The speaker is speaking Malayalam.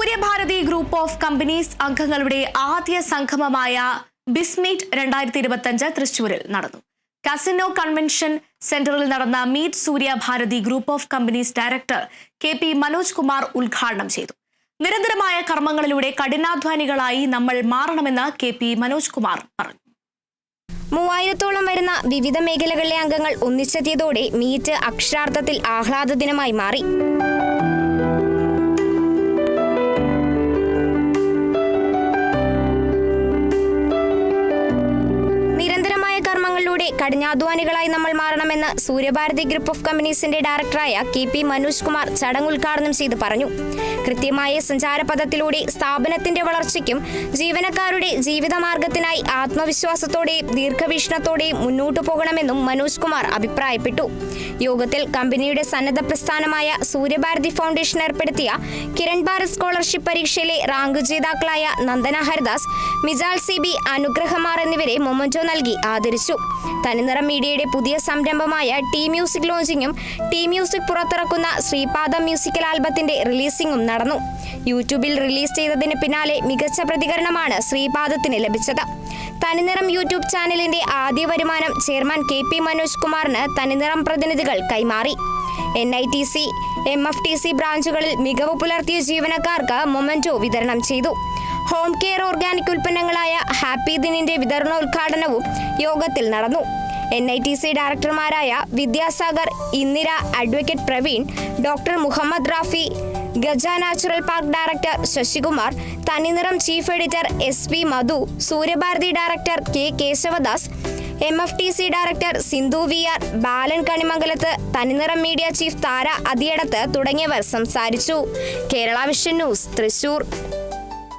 സൂര്യഭാരതി ഗ്രൂപ്പ് ഓഫ് കമ്പനീസ് അംഗങ്ങളുടെ ആദ്യ സംഗമമായ ബിസ്മീറ്റ് രണ്ടായിരത്തി ഇരുപത്തിയഞ്ച് തൃശൂരിൽ നടന്നു. കസിനോ കൺവെൻഷൻ സെന്ററിൽ നടന്ന meet Suryabharathi group of companies director K P Manoj Kumar ഉദ്ഘാടനം ചെയ്തു. നിരന്തരമായ കർമ്മങ്ങളിലൂടെ കഠിനാധ്വാനികളായി നമ്മൾ മാറണമെന്ന് കെ പി മനോജ് കുമാർ പറഞ്ഞു. മൂവായിരത്തോളം വരുന്ന വിവിധ മേഖലകളിലെ അംഗങ്ങൾ ഒന്നിച്ചെത്തിയതോടെ മീറ്റ് അക്ഷരാർത്ഥത്തിൽ ആഹ്ലാദ ദിനമായി മാറി. കർമ്മങ്ങളിലൂടെ കഠിനാധ്വാനികളായി നമ്മൾ മാറണമെന്ന് സൂര്യഭാരതി ഗ്രൂപ്പ് ഓഫ് കമ്പനീസിന്റെ ഡയറക്ടറായ കെ പി മനോജ് കുമാർ ചടങ്ങ് ഉദ്ഘാടനം ചെയ്ത് പറഞ്ഞു. കൃത്യമായ സഞ്ചാരപഥത്തിലൂടെ സ്ഥാപനത്തിന്റെ വളർച്ചയ്ക്കും ജീവനക്കാരുടെ ജീവിതമാർഗത്തിനായി ആത്മവിശ്വാസത്തോടെയും ദീർഘവീക്ഷണത്തോടെയും മുന്നോട്ടു പോകണമെന്നും മനോജ് കുമാർ അഭിപ്രായപ്പെട്ടു. യോഗത്തിൽ കമ്പനിയുടെ സന്നദ്ധ പ്രസ്ഥാനമായ സൂര്യഭാരതി ഫൗണ്ടേഷൻ ഏർപ്പെടുത്തിയ കിരൺ ഭാരത് സ്കോളർഷിപ്പ് പരീക്ഷയിലെ റാങ്ക് ജേതാക്കളായ നന്ദന ഹരിദാസ് മിജാൽ സി ബി അനുഗ്രഹമാർ എന്നിവരെ മൊമന്റോ നൽകി ആദരിച്ചു. തനിനിറം മീഡിയയുടെ പുതിയ സംരംഭമായ ടി മ്യൂസിക് ലോഞ്ചിങ്ങും ടി മ്യൂസിക് പുറത്തിറക്കുന്ന ശ്രീപാദം മ്യൂസിക്കൽ ആൽബത്തിന്റെ റിലീസിംഗും നടന്നു. യൂട്യൂബിൽ റിലീസ് ചെയ്തതിന് പിന്നാലെ മികച്ച പ്രതികരണമാണ് ശ്രീപാദത്തിന് ലഭിച്ചത്. തനിനിറം യൂട്യൂബ് ചാനലിന്റെ ആദ്യ വരുമാനം ചെയർമാൻ കെ പി മനോജ് കുമാറിന് തനിനിറം പ്രതിനിധികൾ കൈമാറി. N I T C M F T C ബ്രാഞ്ചുകളിൽ മികവ് പുലർത്തിയ ജീവനക്കാർക്ക് മൊമന്റോ വിതരണം ചെയ്തു. ഹോം കെയർ ഓർഗാനിക് ഉൽപ്പന്നങ്ങളായ ഹാപ്പി ദിനിന്റെ വിതരണോദ്ഘാടനവും യോഗത്തിൽ നടന്നു. N I T C ഡയറക്ടർമാരായ Vidyasagar Indira advocate Praveen doctor Muhammad Rafi Gaja natural park director Sasikumar Thaniniram chief editor S P Madhu Suryabharathi director K Kesavadas M F T C director Sindhu V R Balan Kanimangalath Thaniniram media chief Thara Athiyadath തുടങ്ങിയവർ സംസാരിച്ചു. Kerala vision news Thrissur.